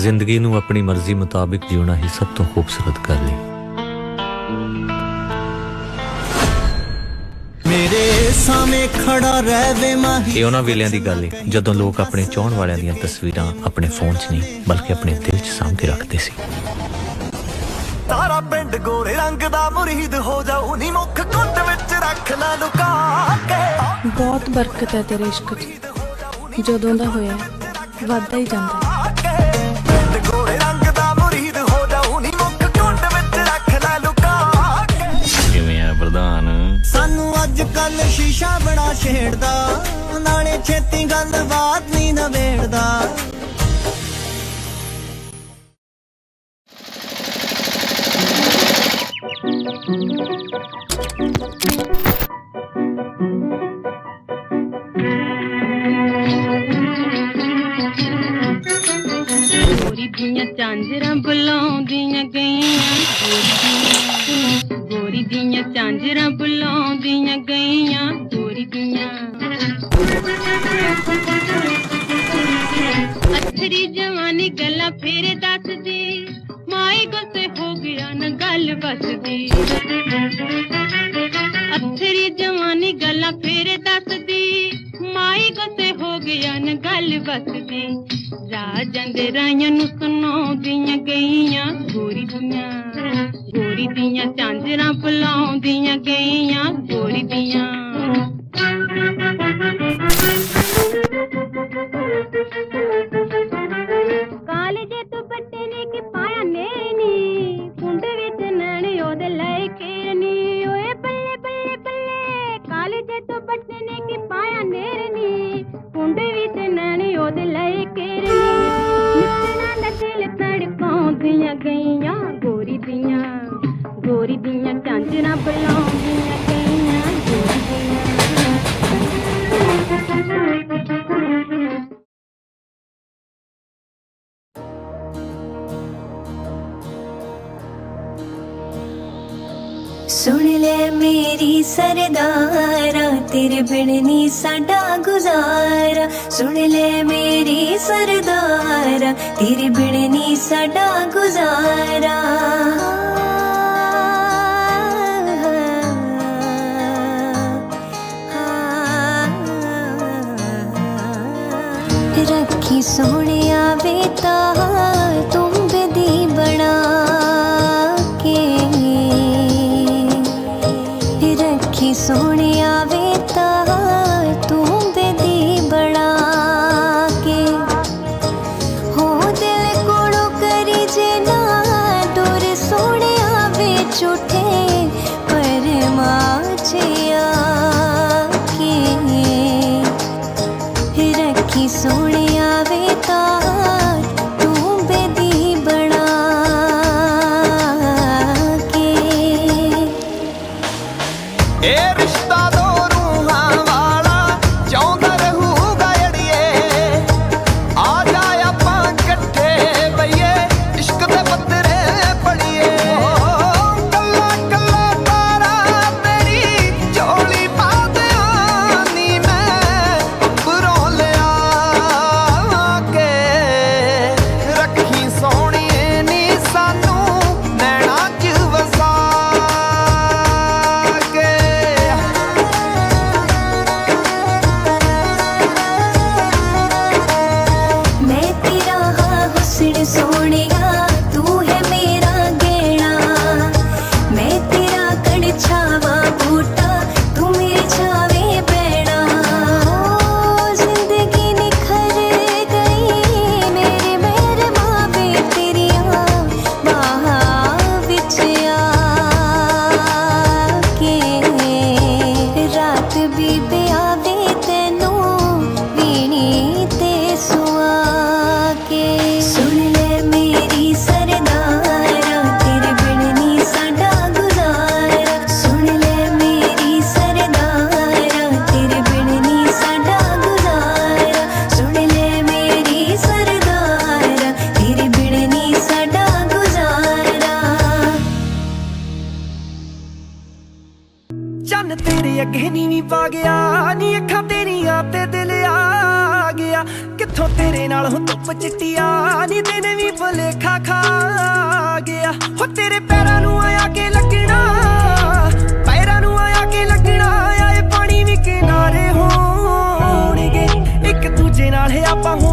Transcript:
ਜ਼ਿੰਦਗੀ ਨੂੰ ਆਪਣੀ ਮਰਜ਼ੀ ਮੁਤਾਬਿਕ ਜਿਉਣਾ ਹੀ ਸਭ ਤੋਂ ਖੂਬਸੂਰਤ ਗੱਲ ਹੈ ਮੇਰੇ ਸਾਹਮਣੇ ਖੜਾ ਰਹਿ ਵੇ ਮਾਹੀ। ਇਹ ਉਹਨਾਂ ਵੇਲਿਆਂ ਦੀ ਗੱਲ ਹੈ ਜਦੋਂ ਲੋਕ ਆਪਣੇ ਚਾਹਣ ਵਾਲਿਆਂ ਦੀਆਂ ਤਸਵੀਰਾਂ ਆਪਣੇ ਫੋਨ 'ਚ ਨਹੀਂ ਬਲਕਿ ਆਪਣੇ ਦਿਲ 'ਚ ਸਾਂਭ ਕੇ ਰੱਖਦੇ ਸੀ। ਤਾਰਾ ਪਿੰਡ ਗੋਰੇ ਰੰਗ ਦਾ ਮੁਰੀਦ ਹੋ ਜਾਊ ਨੀ ਮੁੱਖ ਕੁੱਟ ਵਿੱਚ ਰੱਖ ਲੈ ਲੁਕਾ ਕੇ। ਬਹੁਤ ਬਰਕਤ ਹੈ ਤੇਰੇ ਇਸ਼ਕ 'ਚ। ਜਦੋਂ ਦਾ ਹੋਇਆ ਵੱਧਦਾ ਹੀ ਜਾਂਦਾ ਅੱਜ ਕੱਲ ਸ਼ੀਸ਼ਾ ਬੜਾ ਛੇੜਦਾ ਨਾਲੇ ਛੇਤੀ ਗੱਲ ਬਾਤ ਨਹੀਂ ਨਵੇੜਦਾ ਗੋਰੀ ਦੀਆਂ ਚਾਂਜਰਾਂ ਬੁਲਾਉਂਦੀਆਂ ਗਈਆਂ ਗੋਰੀ ਦੀਆਂ ਗੋਰੀ ਦੀਆਂ ਚਾਂਜਰਾਂ ਬੁਲਾਉਂਦੀਆਂ ਗਈਆਂ ਗੋਰੀ ਦੀਆਂ ਅਥਰੀ ਜਵਾਨੀ ਗੱਲਾਂ ਫੇਰੇ ਦੱਸਦੀ ਮਾਈ ਗੁੱਸੇ ਹੋ ਗਿਆ ਨਾ ਗੱਲ ਬਸਦੀ ਅਥਰੀ ਜਵਾਨੀ ਗੱਲਾਂ ਫੇਰੇ ਦੱਸਦੀ ਮਾਈ ਗੁੱਸੇ ਹੋ ਗਿਆ ਨਾ ਗੱਲ ਬਸਦੀ ਰਾਜਾਂ ਦੇ ਰਾਈਆਂ ਨੂੰ ਸੁਣਾਉਂਦੀਆਂ ਗਈਆਂ ਗੋਰੀ ਦੀਆਂ ਗੋਰੀ ਦੀਆਂ ਚਾਂਜਰਾਂ ਬੁਲਾਉਂਦੀਆਂ ਗਈਆਂ ਗੋਰੀ ਦੀਆਂ ਸੁਣ ਲੈ ਮੇਰੀ ਸਰਦਾਰਾ, ਤੇਰੇ ਬਿਨ ਨਹੀਂ ਸਾਡਾ ਗੁਜ਼ਾਰਾ। ਸੁਣ ਲੈ ਮੇਰੀ ਸਰਦਾਰਾ, ਤੇਰੇ ਬਿਨ ਨਹੀਂ ਸਾਡਾ ਗੁਜ਼ਾਰਾ। ਰੱਖੀ ਸੋਹਣਿਆ ਵੇ ਤਾਂ ਤੂੰ ਬਦੀ ਬਣਾ। उठे परमाचिया के रखी सोने बेता तार तू बेदी बना के। ਚੰਨ ਤੇਰੇ ਅੱਗੇ ਨੀਵੀਂ ਪਾ ਗਿਆ, ਨੀ ਅੱਖਾਂ ਤੇਰੀਆਂ ਤੇ ਦਿਲ ਆ ਗਿਆ। ਕਿੱਥੋਂ ਤੇਰੇ ਨਾਲ ਹੁਣ ਧੁੱਪ ਚਿੱਟੀਆ, ਨੀ ਦਿਨ ਵੀ ਭੁਲੇਖਾ ਖਾ ਗਿਆ। ਹੋ ਤੇਰੇ ਪੈਰਾਂ ਨੂੰ ਆਇਆ ਕੇ ਲੱਗਣਾ, ਪੈਰਾਂ ਨੂੰ ਆਇਆ ਕੇ ਲੱਗਣਾ, ਆਏ ਪਾਣੀ ਵੀ ਕਿਨਾਰੇ ਹੋਣਗੇ। ਇੱਕ ਦੂਜੇ ਨਾਲ ਆਪਾਂ ਹੋ